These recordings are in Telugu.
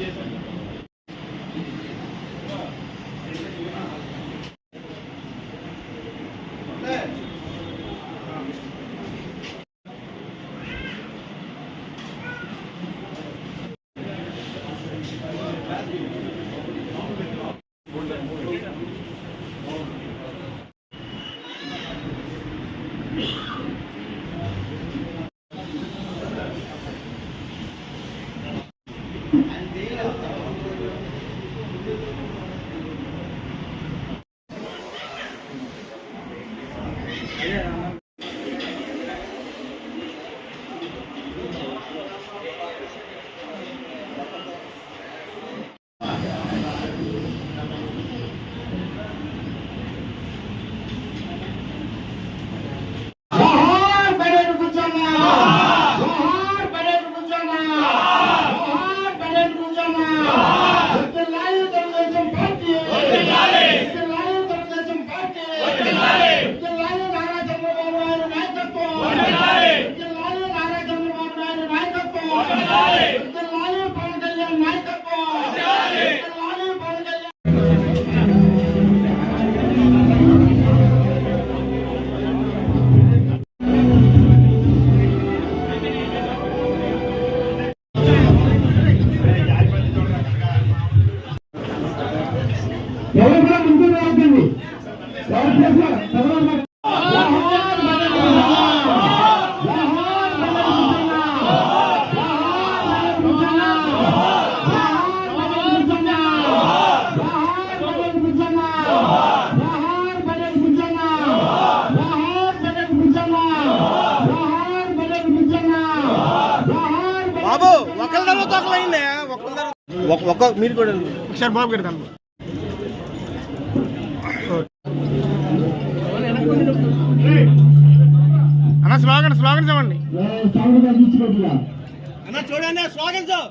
different. ఒక్క మీరు కూడా ఒకసారి బాబు గారు కనుక అన్న స్లోగన్ స్లోగన్ చెప్పండి. అన్న చూడండి స్లోగన్ సార్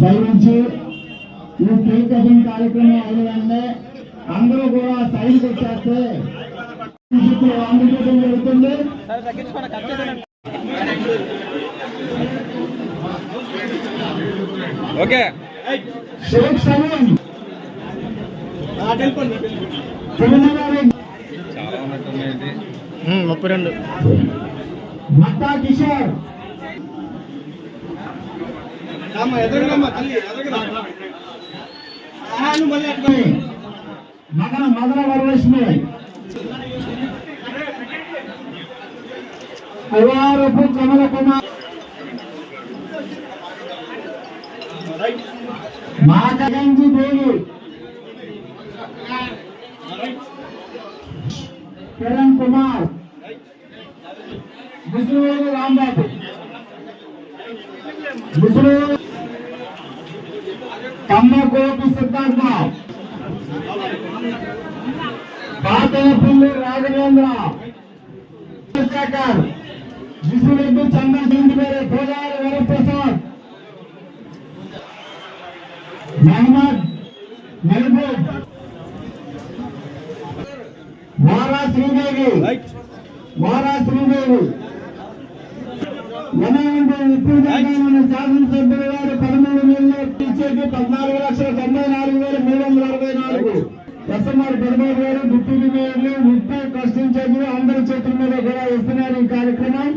దయవుంచి ఈ కేక్ కటింగ్ కార్యక్రమం అయిన అందరూ కూడా సైడ్కి వచ్చేస్తే అందుకోవడం జరుగుతుంది. ఓకే. చాలా ఉన్నట్టున్నాయండి. ముప్పై రెండు. కిషోర్. మగన మదన వరలక్ష్మి. అయ్యారపు కమల కుమార్. గాంధీ భోగి కిరణ్ కుమార్. ముసలివేలు రాంబాబు. ముసలి కమ్మకోటి సిద్ధార్థ. పాతలపల్లి రాఘవేంద్ర. చంద్రశేఖర్ విశ్వరెడ్డి చంద్రశేఖర్ గారు గోదావరి వరప్రసాద్. మహమ్మద్ మెహబూబ్. వారా శ్రీదేవి. వారా శ్రీదేవి. ఎనభై ఇప్పుడు మన శాసనసభ్యుల వారు పదమూడు వేలు ఇచ్చేది పద్నాలుగు లక్షల తొంభై నాలుగు వేల మూడు వందల అరవై నాలుగు ఎస్ఎంఆర్ పదమూడు వేలు డిప్యూటీ మేయర్లు ముప్పై కష్టించేది అందరి చేతుల మీద కూడా ఇస్తున్నారు ఈ కార్యక్రమం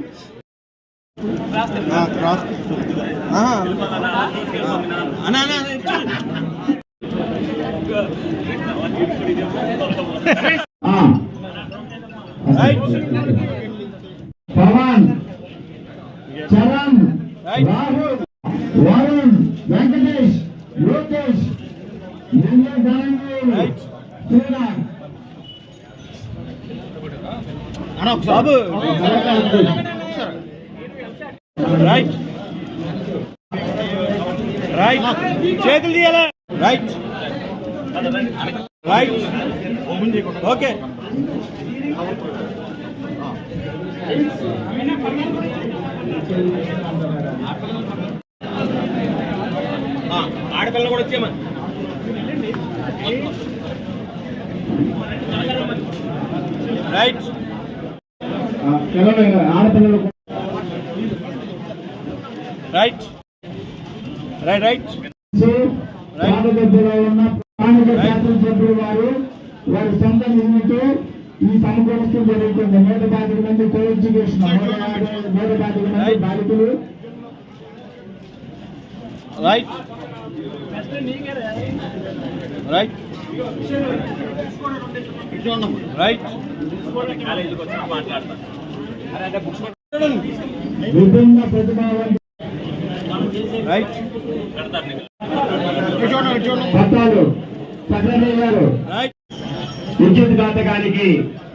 ఆ. పవన్ చరణ్ రాహుల్ వరుణ్ వెంకటేష్ లోకేష్ బాబు రైట్ రైట్ చేతులు తీయాలి? రైట్ రైట్ ఓకే ఆడపిల్ల కూడా వచ్చేయమని. రైట్. పిల్లలు ఆడపిల్లలు రైట్. Right right. ఉన్న స్థానిక శాసనసభ్యులు వారు వారి సొంత నిధులతో ఈ సమకూర్చడం జరుగుతుంది నూట పాతిక మంది కో ఎడ్యుకేషన్ నూట పాతిక మంది బాలికలు. రైట్ రైట్ రైట్ విభిన్న ప్రతిభావంతులు. రైట్ పట్టాలు గారు రైట్ విద్యుత్ ఘాతకానికి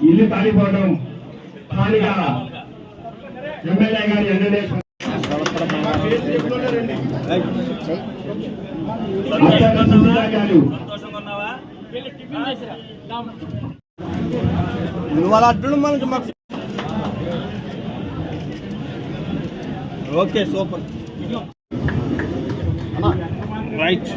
ఇల్లు కాలిపోవడం స్థానిక ఎమ్మెల్యే గారి ఎమ్మెల్యే నువ్వు అలా అడ్డు మనకి మాకు ఓకే సూపర్. రైట్.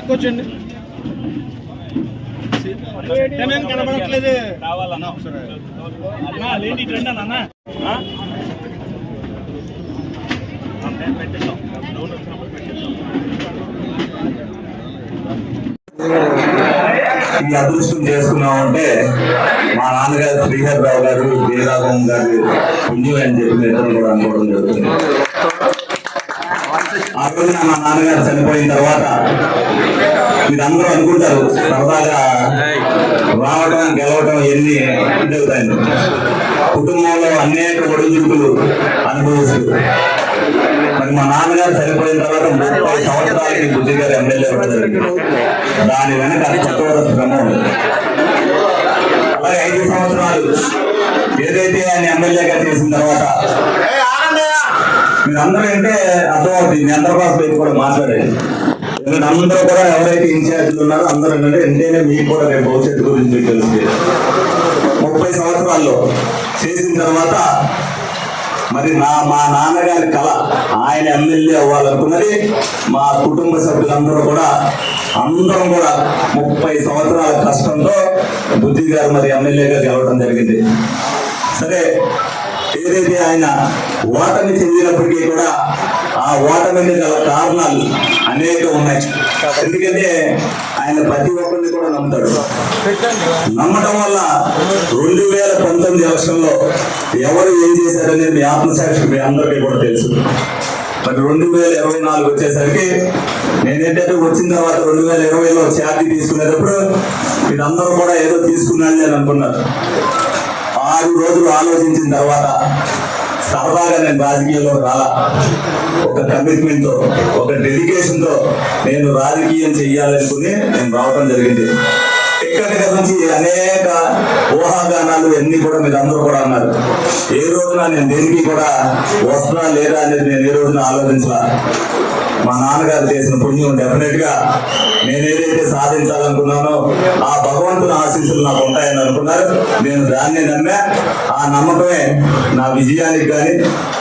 పక్కొచ్చండి టెన్ కనబడట్లేదు. రావాలన్నా ఒకసారి. అన్నా అదేంటి ట్రెండ్ అన్న ఈ అదృష్టం చేసుకున్నామంటే మా నాన్నగారు శ్రీహర్ రావు గారు వీరాఘవం గారు పుణ్యం అని చెప్పి కూడా అనుకోవడం జరుగుతుంది. ఆ రోజున మా నాన్నగారు చనిపోయిన తర్వాత మీరందరూ అనుకుంటారు సరదాగా రావడం గెలవడం ఎన్ని జరుగుతాయి కుటుంబంలో అనేక ఒడిదుడుకులు అనుభవిస్తూ. మరి మా నాన్నగారు చనిపోయిన తర్వాత ముప్పై సంవత్సరాలకి బుద్ధి గారు ఎమ్మెల్యే దాని వెనక చట్టవర శ్రమ అలాగే ఐదు సంవత్సరాలు ఏదైతే ఆయన ఎమ్మెల్యేగా చేసిన తర్వాత మీరందరూ అంటే అర్థమవుతుంది మీ అందరి కోసం కూడా మాట్లాడేది ఎందుకంటే అందరూ కూడా ఎవరైతే ఇన్ఛార్జ్లు ఉన్నారో అందరూ ఏంటంటే ఎంతైనా మీకు కూడా రేపు భవిష్యత్తు గురించి మీకు తెలుస్తుంది. ముప్పై సంవత్సరాల్లో చేసిన తర్వాత మరి నా మా నాన్నగారి కళ ఆయన ఎమ్మెల్యే అవ్వాలనుకున్నది మా కుటుంబ సభ్యులందరూ కూడా అందరం కూడా ముప్పై సంవత్సరాల కష్టంతో బుద్ధి గారు మరి ఎమ్మెల్యేగా గెలవడం జరిగింది. సరే ఏదైతే ఆయన ఓటమి చెందినప్పటికీ కూడా ఆ ఓటమికి గల కారణాలు అనేక ఉన్నాయి. ఎందుకంటే ఆయన ప్రతి ఒక్కరిని కూడా నమ్ముతాడు. నమ్మటం వల్ల రెండు వేల పంతొమ్మిది ఎలక్షన్లో ఎవరు ఏం చేశారనేది మీ ఆత్మసాక్షి మీ అందరికీ కూడా తెలుసు. మరి రెండు వేల ఇరవై నాలుగు వచ్చేసరికి నేనేంటంటే వచ్చిన తర్వాత రెండు వేల ఇరవైలో ఛార్జీ తీసుకునేటప్పుడు వీళ్ళందరూ కూడా ఏదో తీసుకున్నాను అని అనుకున్నారు. ఆరు రోజులు ఆలోచించిన తర్వాత సరదాగా నేను రాజకీయంలో రాలా. ఒక కమిట్మెంట్తో ఒక డెడికేషన్తో నేను రాజకీయం చెయ్యాలనుకుని నేను రావటం జరిగింది. ఎక్కడి నుంచి అనేక ఊహాగానాలు అన్ని కూడా మీరు అందరూ కూడా అన్నారు. ఏ రోజున నేను దేనికి కూడా వస్తున్నా లేదా అనేది నేను ఏ రోజున ఆలోచించాల. మా నాన్నగారు చేసిన పుణ్యం డెఫినెట్గా నేను ఏదైతే సాధించాలనుకున్నానో ఆ భగవంతుని ఆశీస్సులు నాకు ఉంటాయని అనుకున్నారు. నేను దాన్ని నమ్మా ఆ నమ్మకమే నా విజయానికి కానీ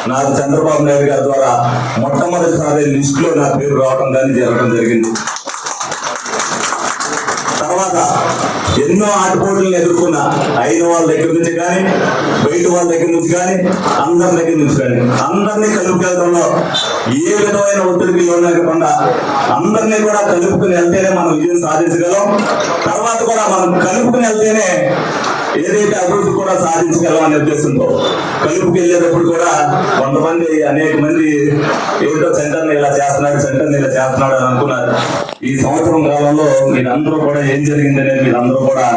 నాకు చంద్రబాబు నాయుడు గారి ద్వారా మొట్టమొదటిసారి లిస్ట్లో నా పేరు రావడం కానీ జరగడం జరిగింది. తర్వాత ఎన్నో ఆటపోటీలను ఎదుర్కొన్నా అయిన వాళ్ళ దగ్గర నుంచి కానీ బయట వాళ్ళ దగ్గర నుంచి కానీ అందరి దగ్గర నుంచి కానీ అందరినీ కలుపుకెళ్ళడంలో ఏ విధమైన ఒత్తిడికి లేకుండా అందరినీ కూడా కలుపుకుని వెళ్తేనే మనం విజయం సాధించగలం. తర్వాత కూడా మనం కలుపుకుని వెళ్తేనే ఏదైతే అభివృద్ధి కూడా సాధించగలం అనే ఉద్దేశంతో కలుపుకి వెళ్ళేటప్పుడు కూడా కొంతమంది అనేక మంది ఏదో సెంటర్ని ఇలా చేస్తున్నాడు సెంటర్ని ఇలా చేస్తున్నాడు అని అనుకున్నారు. ఈ సంవత్సరం కాలంలో మీరందరూ కూడా ఏం జరిగిందనేది మీరందరూ కూడా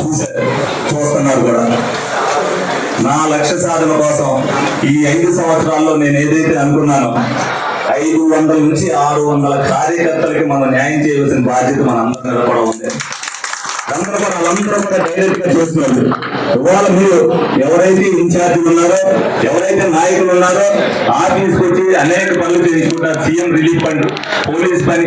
చూశారు చూస్తున్నారు కూడా. నా లక్ష్య సాధన కోసం ఈ ఐదు సంవత్సరాల్లో నేను ఏదైతే అనుకున్నానో ఐదు వందల నుంచి ఆరు వందల కార్యకర్తలకి మనం న్యాయం చేయవలసిన బాధ్యత మన అందరి కూడా ఉంది. అందరూ వాళ్ళందరూ కూడా డైరెక్ట్గా చేస్తున్నారు ఇవాళ మీరు ఎవరైతే ఇన్ఛార్జ్ ఉన్నారో ఎవరైతే నాయకులు ఉన్నారో ఆఫీస్ వచ్చి అనేక పనులు చేయించుకుంటారు. సీఎం రిలీఫ్ ఫండ్ పోలీస్ పని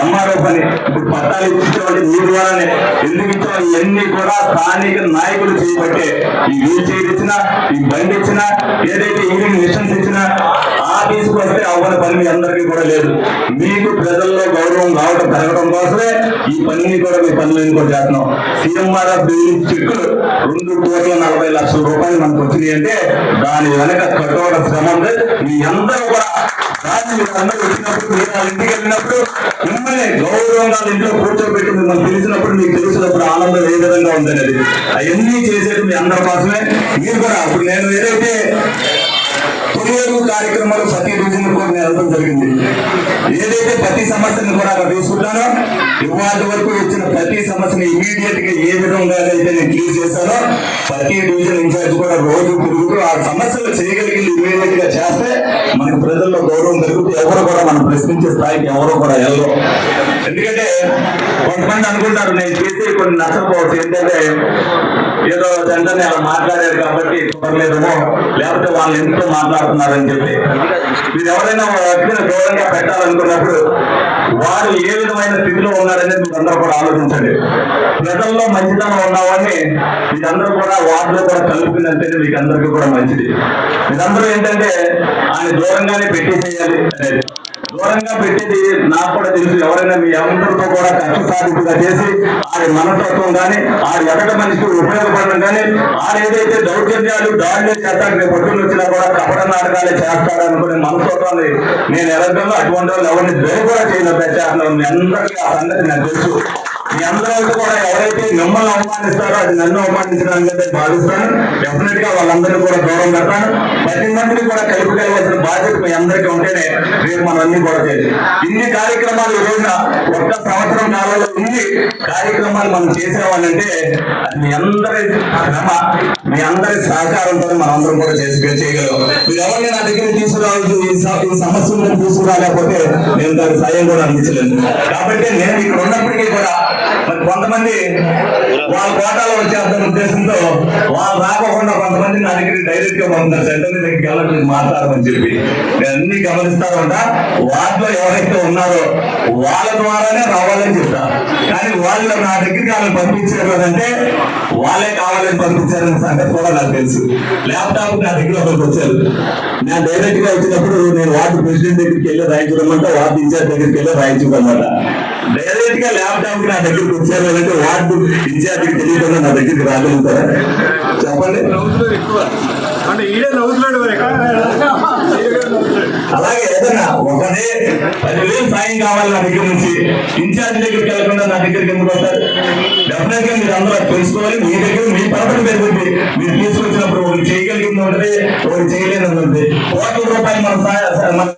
ఎంఆర్ఓ పని. ఇప్పుడు పట్టాలు ఇచ్చేటువంటి మీ ద్వారానే ఎందుకు ఇచ్చాం? ఇవన్నీ కూడా స్థానిక నాయకులు చేయబట్టే ఈ వీల్ చైర్ ఇచ్చినా ఈ బండి ఇచ్చినా ఏదైతే ఈవినింగ్ మిషన్స్ ఇచ్చినా ఆఫీస్కి వస్తే అవ్వని పని మీ అందరికీ కూడా లేదు. మీకు ప్రజల్లో గౌరవం రావడం పెరగడం కోసమే ఈ పనిని కూడా మీ పనులను కూడా చేస్తున్నాం. సీఎంఆర్ఎఫ్ బిల్డింగ్ చెక్కులు రెండు కోట్ల నలభై లక్షల రూపాయలు మనకు వచ్చినాయి అంటే దాని వెనక కఠోర శ్రమ ఉంది. మీ అందరూ కూడా దాన్ని మీరు అందరూ వచ్చినప్పుడు మీరు వాళ్ళ ఇంటికి వెళ్ళినప్పుడు మిమ్మల్ని గౌరవంగా ఇంట్లో కూర్చోబెట్టి మిమ్మల్ని పిలిచినప్పుడు మీకు తెలిసినప్పుడు ఆనందం ఏ విధంగా ఉందనేది. అవన్నీ చేసేది మీ అందరి కోసమే. మీరు కూడా అప్పుడు నేను ఏదైతే తొలివేరు కార్యక్రమాలు ప్రతి రోజున కూడా వెళ్ళడం జరిగింది. ఏదైతే ప్రతి సమస్యను కూడా అక్కడ తీసుకుంటానో ఇవాళ వరకు వచ్చిన ప్రతి సమస్యను ఇమీడియట్గా ఏ విధంగా అయితే నేను క్లియర్ చేశానో ప్రతి డివిజన్ ఇన్ఛార్జ్ కూడా రోజు తిరుగుతూ ఆ సమస్యలు చేయగలిగింది ఇమీడియట్గా చేస్తే మనకు ప్రజల్లో గౌరవం పెరుగుతుంది ఎవరు కూడా మనం ప్రశ్నించే స్థాయికి ఎవరు కూడా వెళ్ళరు. ఎందుకంటే కొంతమంది అనుకుంటారు నేను చేసే కొన్ని నచ్చకపోవచ్చు ఏంటంటే ఏదో జెండర్ని అలా మాట్లాడారు కాబట్టి లేకపోతే వాళ్ళు ఎంతో మాట్లాడుతున్నారని చెప్పి. మీరు ఎవరైనా వ్యక్తిని గౌరవంగా పెట్టాలనుకున్నప్పుడు వారు ఏ విధమైన స్థితిలో ఉన్నారనేది మీరు అందరూ కూడా ఆలోచించండి. ప్రజల్లో మంచితనం ఉన్నవాడిని మీరందరూ కూడా వాటిలో కూడా కలుపుకున్నట్టయితే మీకు అందరికీ కూడా మంచిది. మీరందరూ ఏంటంటే ఆయన దూరంగానే పెట్టేసేయాలి అనేది. దూరంగా పెట్టేది నాకు కూడా తెలుసు. ఎవరైనా మీ అందరితో కూడా కష్ట సాధింపుగా చేసి ఆడి మనస్తత్వం కానీ ఆడి ఎదట మనిషికి ఉపయోగపడడం కానీ ఆడు ఏదైతే దౌర్జన్యాలు దాడులు చేస్తాను నేను పొద్దున్న వచ్చినా కూడా కపట నాటకాలు చేస్తాడు అనుకునే మనస్తత్వాన్ని నేను ఎరగను అటువంటి వాళ్ళు ఎవరిని దయ కూడా చేయలేదు చేస్తున్నాను అందరికీ ఆ సంగతి నాకు తెలుసు. మీ అందరూ కూడా ఎవరైతే మిమ్మల్ని అవమానిస్తారో అది నన్ను అవమానించడానికి భావిస్తాను. డెఫినెట్గా వాళ్ళందరినీ కూడా దూరం పెడతాను. ప్రతి మందిని కూడా కలిపికెళ్ళవలసిన బాధ్యత మీ అందరికీ ఉంటేనే రేపు మనం అన్ని కూడా చేయాలి. ఇన్ని కార్యక్రమాలు ఈ రోజున ఒక్క సంవత్సరం కాలంలో ఇన్ని కార్యక్రమాలు మనం చేసేవాళ్ళంటే అది మీ అందరి శ్రమ మీ అందరి సహకారంతో మనం అందరం కూడా చేసి చేయగలం. మీరు ఎవరిని నా దగ్గర తీసుకురావాల్సి ఈ స- ఈ సమస్యలను తీసుకురాలేకపోతే నేను దాని సాయం కూడా అందించలేదు కాబట్టి నేను ఇక్కడ ఉన్నప్పటికీ కూడా మరి కొంతమంది వాళ్ళ కోటాలో వచ్చేద్దాం ఉద్దేశంతో వాళ్ళు రాకోకుండా కొంతమంది నా దగ్గర డైరెక్ట్గా పంపుతారు. సెంటర్ దగ్గరికి వెళ్ళండి మాట్లాడమని చెప్పి. నేను అన్ని గమనిస్తాను ఉంటా వాటిలో ఎవరైతే ఉన్నారో వాళ్ళ ద్వారానే రావాలని చెప్తా. కానీ వాళ్ళు నా దగ్గరికి వాళ్ళని పంపించారు అంటే వాళ్ళే కావాలని పంపించారని సంగతి కూడా నాకు తెలుసు. ల్యాప్టాప్ నా దగ్గర ఒకరికి వచ్చారు. నేను డైరెక్ట్గా వచ్చినప్పుడు నేను వార్డు ప్రెసిడెంట్ దగ్గరికి వెళ్ళి రాయించుకోమంటే వార్డు ఇన్ఛార్జ్ దగ్గరికి వెళ్ళి రాయించుకోమాట డైరెక్ట్గా ల్యాప్టాప్ నా దగ్గరికి వచ్చారు అంటే వార్డు ఇన్ఛార్జ్ తెలియకుండా నా దగ్గరికి రాగలుగుతారా చెప్పండి. అలాగే ఏదైనా ఒకటే పదివేలు సాయం కావాలి నా దగ్గర నుంచి ఇన్ఛార్జ్ దగ్గరికి వెళ్ళకుండా నా దగ్గరికి ఎందుకు వస్తారు? డెఫినెట్గా మీరు అందరూ అది తెలుసుకోవాలి. మీ దగ్గర మీ పరపతి పెరుగుతుంది మీరు తీసుకొచ్చినప్పుడు ఒకటి చేయగలిగింది ఉంటుంది ఒకటి చేయలేని ఉంటుంది కోట్ల రూపాయలు మనం సహాయ మన